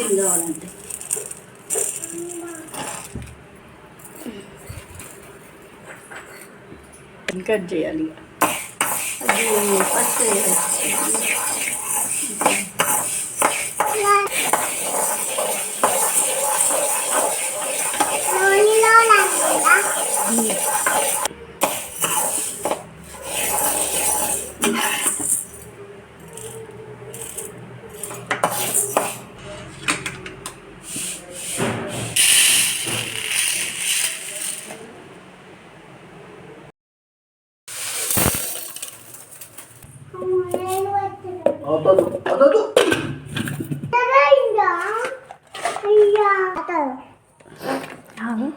Finishing కావాలంటే cut చేయాలి ఇక. అది ఫస్ట్ 当たる当たるじゃないんだ。いや。当たる。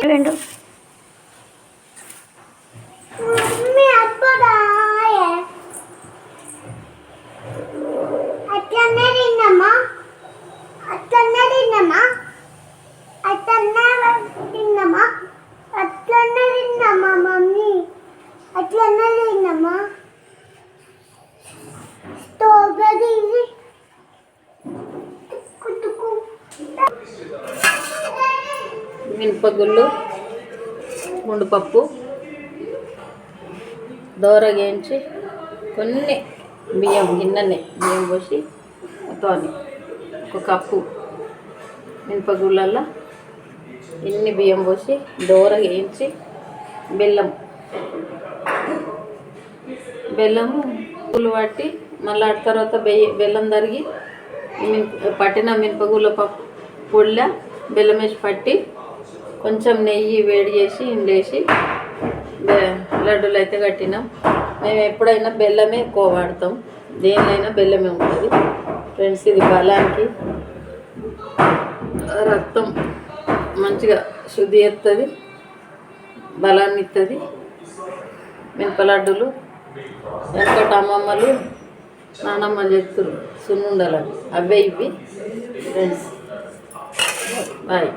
శిల రెండు మమ్మీ అప్పుడాయే మినపగుళ్ళు గుండుపప్పు దోర వేయించి కొన్ని బియ్యం గిన్నెనే బియ్యం పోసి మొత్తం ఒక కప్పు మినపగుళ్ళల్లో ఇన్ని బియ్యం పోసి దోర వేయించి బెల్లం బెల్లము పూలు పట్టి మళ్ళీ ఆ తర్వాత బెయ్య బెల్లం తరిగి మినప పట్టిన మినపగుళ్ళ పప్పు పొడిలో బెల్లం వేసి పట్టి కొంచెం నెయ్యి వేడి చేసి ఇండేసి లడ్డూలు అయితే కట్టినాం. మేము ఎప్పుడైనా బెల్లమే ఎక్కువ వాడతాం. దేనిలైనా బెల్లమే ఉంటుంది. ఫ్రెండ్స్ ఇది బలానికి రక్తం మంచిగా శుద్ధి ఎత్తుంది బలాన్ని ఇస్తుంది మినప లడ్డూలు వెనకటి అమ్మమ్మలు నానమ్మ చెప్తురు సున్నుండాలని. అవే ఇవి. Friends bye.